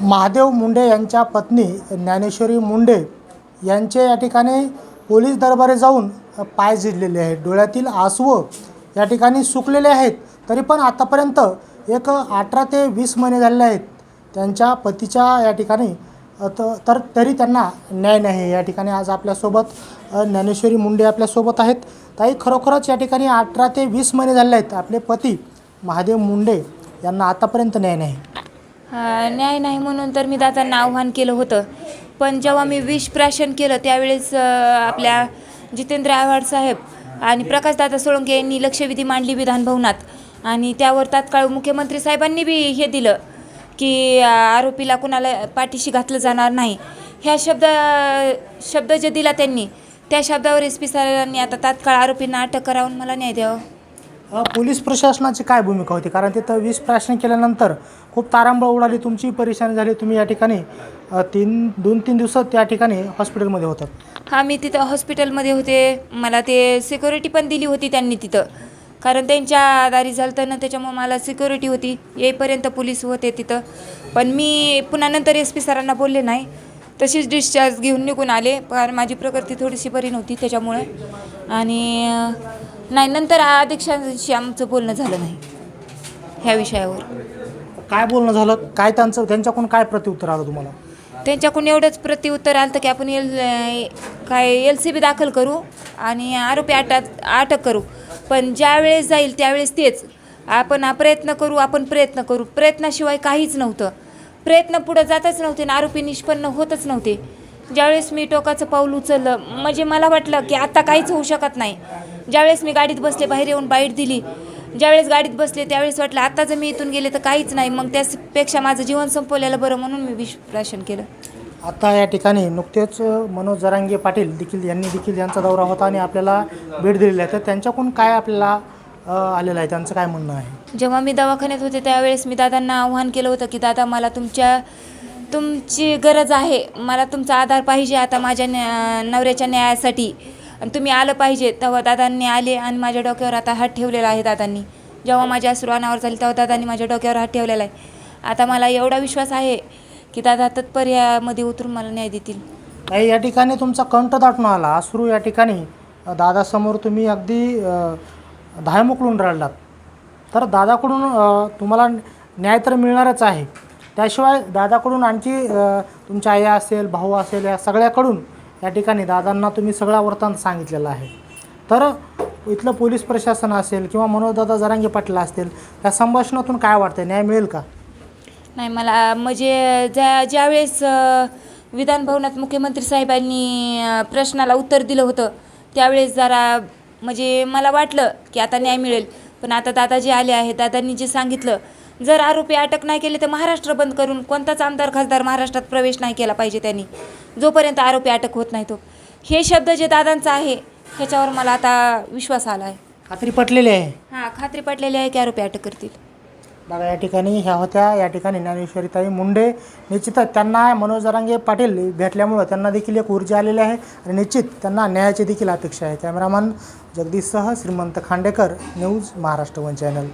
महादेव मुंडे यांच्या पत्नी ज्ञानेश्वरी मुंडे यांचे या ठिकाणी पोलीस दरबारे जाऊन पाय झिजलेले आहेत. डोळ्यातील आसवं या ठिकाणी सुकलेले आहेत. तरी पण आतापर्यंत एक अठरा ते वीस महिने झालेले आहेत. त्यांच्या पतीच्या या ठिकाणी तर तरी त्यांना न्याय नाही या ठिकाणी आज आपल्यासोबत ज्ञानेश्वरी मुंडे आपल्यासोबत आहेत. ताई खरोखरच या ठिकाणी अठरा ते वीस महिने झाले आहेत. आपले पती महादेव मुंडे यांना आतापर्यंत न्याय नाही. न्याय नाही म्हणून तर मी दादांना आव्हान केलं होतं. पण जेव्हा मी विष प्राशन केलं त्यावेळेस आपल्या जितेंद्र आव्हाड साहेब आणि प्रकाशदादा सोळंके यांनी लक्षवेधी मांडली विधानभवनात आणि त्यावर तात्काळ मुख्यमंत्री साहेबांनी बी हे दिलं की आरोपीला कुणाला पाठीशी घातलं जाणार नाही. ह्या शब्द शब्द जे दिला त्यांनी त्या शब्दावर एस पी सरांनी आता तात्काळ आरोपींना अटक करावून मला न्याय द्यावा. पोलीस प्रशासनाची काय भूमिका होती? कारण तिथं वीज प्राशन केल्यानंतर खूप तारांबळ उडाली तुमची परेशानी झाली तुम्ही या ठिकाणी तीन दोन तीन दिवसात त्या ठिकाणी हॉस्पिटलमध्ये होतात. हां मी तिथं हॉस्पिटलमध्ये होते. मला ते सिक्युरिटी पण दिली होती त्यांनी तिथं. कारण त्यांच्या दारी झालं तर ना त्याच्यामुळे मला सिक्युरिटी होती. येईपर्यंत पोलीस होते तिथं. पण मी पुन्हा नंतर एस पी सरांना बोलले नाही. तशीच डिस्चार्ज घेऊन निघून आले. कारण माझी प्रकृती थोडीशी बरी नव्हती त्याच्यामुळे. आणि नाही नंतर अध्यक्षांशी आमचं बोलणं झालं नाही. ह्या विषयावर. काय बोलणं झालं? काय त्यांचं त्यांच्याकडून काय प्रत्युत्तर आलं तुम्हाला? त्यांच्याकडून एवढंच प्रत्युत्तर आलं की आपण एल काय एल सी बी दाखल करू आणि आरोपी अटक अटक करू. पण ज्या वेळेस जाईल त्यावेळेस तेच. आपण हा प्रयत्न करू आपण प्रयत्न करू. प्रयत्नाशिवाय काहीच नव्हतं. प्रयत्न पुढं जातच नव्हते आणि आरोपी निष्पन्न होतच नव्हते. ज्यावेळेस मी टोकाचं पाऊल उचललं म्हणजे मला वाटलं की आता काहीच होऊ शकत नाही. ज्यावेळेस मी गाडीत बसले बाहेर येऊन बाईट दिली. ज्यावेळेस गाडीत बसले त्यावेळेस वाटलं आता जर मी इथून गेले तर काहीच नाही. मग त्यापेक्षा माझं जीवन संपवलेलं बरं म्हणून मी विश्वासन केलं. आता या ठिकाणी नुकतेच मनोज जरांगे पाटील देखील यांनी देखील यांचा दौरा होता आणि आपल्याला भेट दिलेली आहे. तर त्यांच्याकडून काय आपल्याला आलेलं आहे? त्यांचं काय म्हणणं आहे? जेव्हा मी दवाखान्यात होते त्यावेळेस मी दादांना आव्हान केलं होतं की दादा मला तुमच्या तुमची गरज आहे. मला तुमचा आधार पाहिजे आता माझ्या न्या नवऱ्याच्या न्यायासाठी. आणि तुम्ही आलं पाहिजे तेव्हा दादांनी आले आणि माझ्या डोक्यावर आता हात ठेवलेला आहे दादांनी. जेव्हा माझ्या अश्रू अनावर झाली तेव्हा दादांनी माझ्या डोक्यावर हात ठेवलेला आहे. आता मला एवढा विश्वास आहे की दादा तत्पर यामध्ये उतरून मला न्याय देतील. नाही या ठिकाणी तुमचा कंठ दाटून आला. अश्रू या ठिकाणी दादासमोर तुम्ही अगदी धायमुकळून धायमुकलून रडलात तर दादाकडून तुम्हाला न्याय तर मिळणारच आहे. त्याशिवाय दादाकडून आणखी तुमच्या आई असेल भाऊ असेल या सगळ्याकडून त्या ठिकाणी दादांना तुम्ही सगळा वृत्तांत सांगितलेला आहे. तर इथलं पोलीस प्रशासन असेल किंवा मनोजदादा जरांगे पाटील असतील त्या संभाषणातून काय वाटतं न्याय मिळेल का? नाही मला म्हणजे ज्या ज्यावेळेस विधानभवनात मुख्यमंत्री साहेबांनी प्रश्नाला उत्तर दिलं होतं त्यावेळेस जरा म्हणजे मला वाटलं की आता न्याय मिळेल. पण आता दादा जे आले आहेत दादांनी जे सांगितलं जर आरोपी अटक नाही केले तर महाराष्ट्र बंद करून कोणताच आमदार खासदार महाराष्ट्रात प्रवेश नाही केला पाहिजे त्यांनी. जोपर्यंत आरोपी अटक होत नाही तो. हे शब्द जे दादांचा आहे ह्याच्यावर मला आता विश्वास आला आहे खात्री पटलेली आहे? हां खात्री पटलेली आहे की आरोपी अटक करतील. बघा या ठिकाणी ह्या होत्या. या ठिकाणी ज्ञानेश्वरीताई मुंडे निश्चितच त्यांना मनोज जरांगे पाटील भेटल्यामुळं त्यांना देखील एक ऊर्जा आलेली आहे आणि निश्चित त्यांना न्यायाची देखील अपेक्षा आहे. Cameraman जगदीशसह Shrimant Khandekar news Maharashtra one channel.